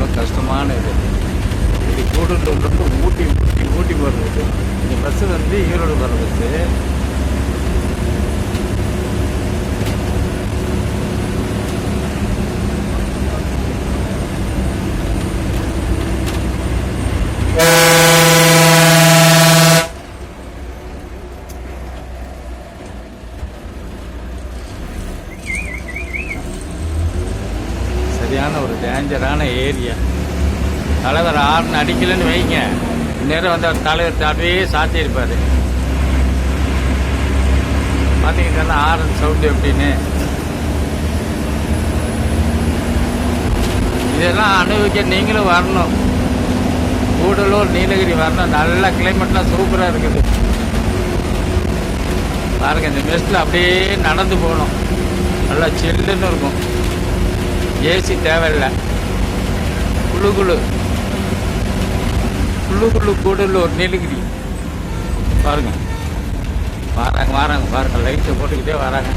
கஷ்டமான இது. இப்படி கூடலூர்லேருந்து ஊட்டி சரியான ஒரு டேஞ்சரான ஏரியா தலைவர் ஆறுன்னு அடிக்கலைன்னு வைங்க. நேரம் வந்து அவர் தலைவர் அப்படியே சாத்தியிருப்பார். பார்த்தீங்கன்னா ஆரன் சவுண்டு எப்படின்னு. இதெல்லாம் அனுபவிக்க நீங்களும் வரணும். கூடலூர் நீலகிரி வரணும். நல்ல கிளைமேட்லாம் சூப்பராக இருக்குது. பாருங்க இந்த மெஸ்ட்டில் அப்படியே நடந்து போகணும். நல்லா சில்லுன்னு இருக்கும். ஏசி தேவையில்லை. குழு குழு குழு குளு கூடலூர் நீலகிரி பாருங்க. வராங்க வராங்க பாருங்க. லைட்டை போட்டுக்கிட்டே வராங்க.